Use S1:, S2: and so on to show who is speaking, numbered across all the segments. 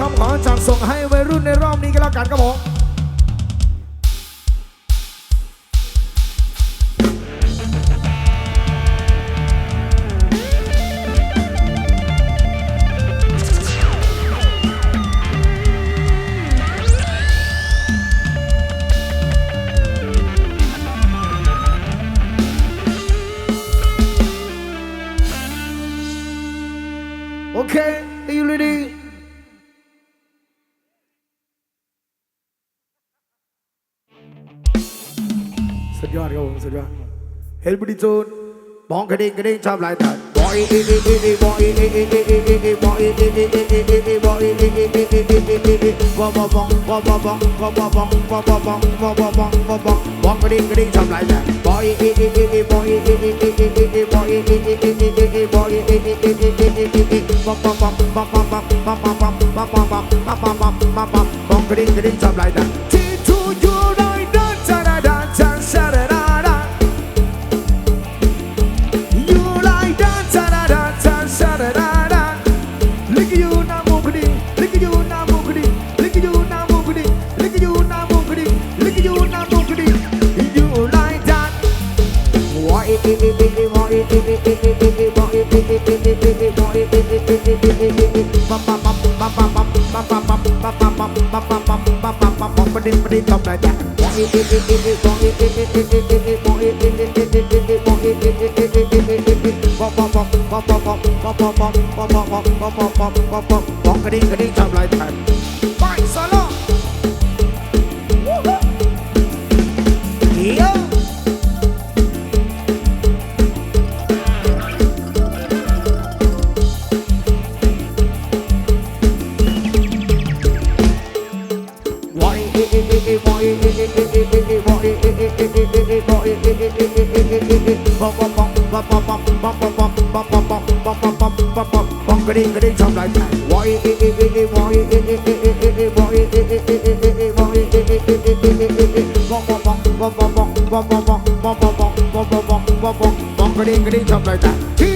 S1: คำขอจากส่งให้วัยรุ่นในรอบนี้ก็แล้วกันครับผม สุดเฮลบดีจูนมองกระดิ่งกระดิ่งชอบหลายแต่บอยบอยบอยบอยบอยบอบองบอบอบองบอบองบอบองบอบองบอบองบองกระดิ่งกระดิ่งชอบหลายแต่บอยบอยบอยบอยบอยบอบอบองบอบอบองบอบอบองบอบอบองบอบอบองบอบอบองบองกระดิ่งกระดิ่งชอบหลายแต่ กระดิ่งกระ
S2: ดิ่งชอบ ป๊อปป๊อปป๊อปกระดิ่งกระดิ่งชอบลายไทยวอยเอเอเอเอวอยเอเอเอเอเอเอวอยเอเอเอเอเอเอวอยเอเอเอเอเอเอเอเอป๊อปป๊อปป๊อปป๊อปป๊อปป๊อปป๊อปป๊อปป๊อปป๊อปป๊อปป๊อปป๊อปป๊อปป๊อปป๊อปกระดิ่งกระดิ่งชอบลายไทย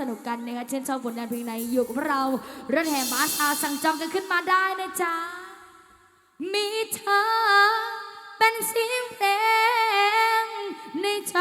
S2: สนุกกันนะคะเช่นชอบผลงานเพลงไหนอยู่กับเราเรื่องแห่บาสอาสั่งจองกันขึ้นมาได้นะจ๊ะ มีเธอเป็นสียงเพลงในใจ